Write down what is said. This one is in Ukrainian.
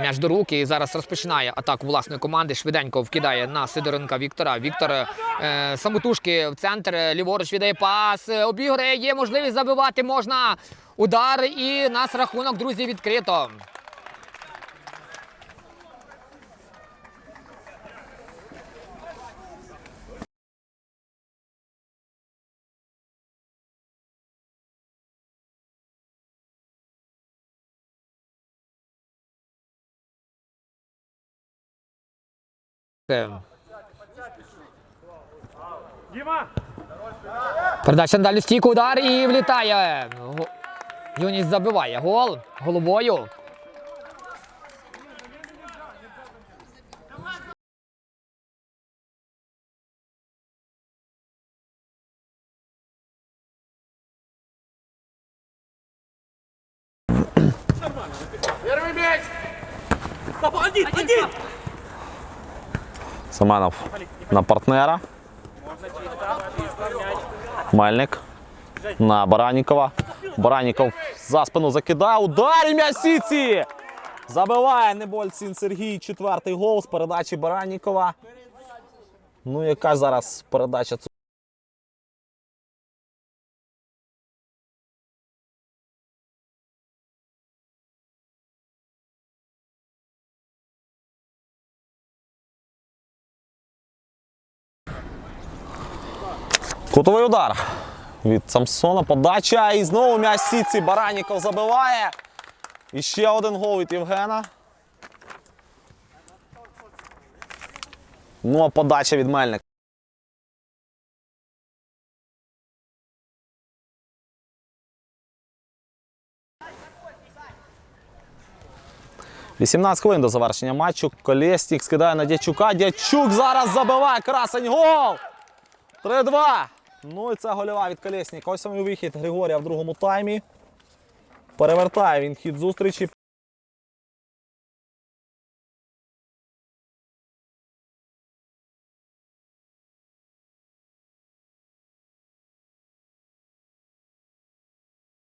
М'яч до руки і зараз розпочинає атаку власної команди. Швиденько вкидає на Сидоренка Віктора. Віктор е, самотужки в центр. Ліворуч віддає пас. Обіграє, є можливість забивати можна. Удар і нас рахунок, друзі, відкрито. Е, Передача на дальню стійку, удар і влітає. Юність забиває гол головою. Семенов на партнера. Мельник на Баранікова. Бараніков за спину закидає. Удар і м'яч сіці! Забиває Небольцін Сергій. Четвертий гол з передачі Баранікова. Ну, яка зараз передача? Кутовий удар від Самсона. Подача. І знову м'яч сітці. Бараніков забиває. І ще один гол від Євгена. Ну, а подача від Мельника. «18 хвилин до завершення матчу. Колєснік скидає на Дячука. Дячук зараз забиває. Красень гол! 3-2. Ну і це гольова від Колєсніка. Ось самий вихід Григорія в другому таймі. Перевертає він хід зустрічі.